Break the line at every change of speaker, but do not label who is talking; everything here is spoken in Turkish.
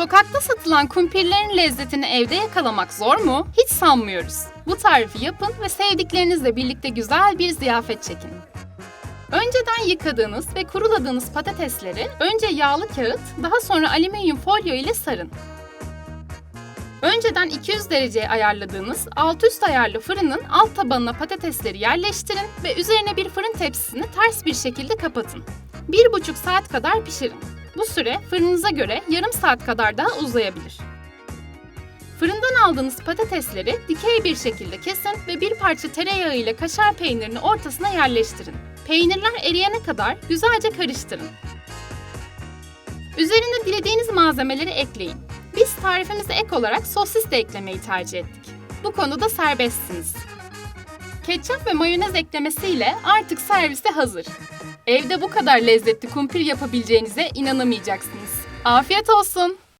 Sokakta satılan kumpirlerin lezzetini evde yakalamak zor mu? Hiç sanmıyoruz. Bu tarifi yapın ve sevdiklerinizle birlikte güzel bir ziyafet çekin. Önceden yıkadığınız ve kuruladığınız patatesleri önce yağlı kağıt, daha sonra alüminyum folyo ile sarın. Önceden 200 dereceye ayarladığınız alt üst ayarlı fırının alt tabanına patatesleri yerleştirin ve üzerine bir fırın tepsisini ters bir şekilde kapatın. 1,5 saat kadar pişirin. Bu süre fırınıza göre yarım saat kadar daha uzayabilir. Fırından aldığınız patatesleri dikey bir şekilde kesin ve bir parça tereyağı ile kaşar peynirini ortasına yerleştirin. Peynirler eriyene kadar güzelce karıştırın. Üzerine dilediğiniz malzemeleri ekleyin. Biz tarifimize ek olarak sosis de eklemeyi tercih ettik. Bu konuda serbestsiniz. Ketçap ve mayonez eklemesiyle artık servise hazır. Evde bu kadar lezzetli kumpir yapabileceğinize inanamayacaksınız. Afiyet olsun.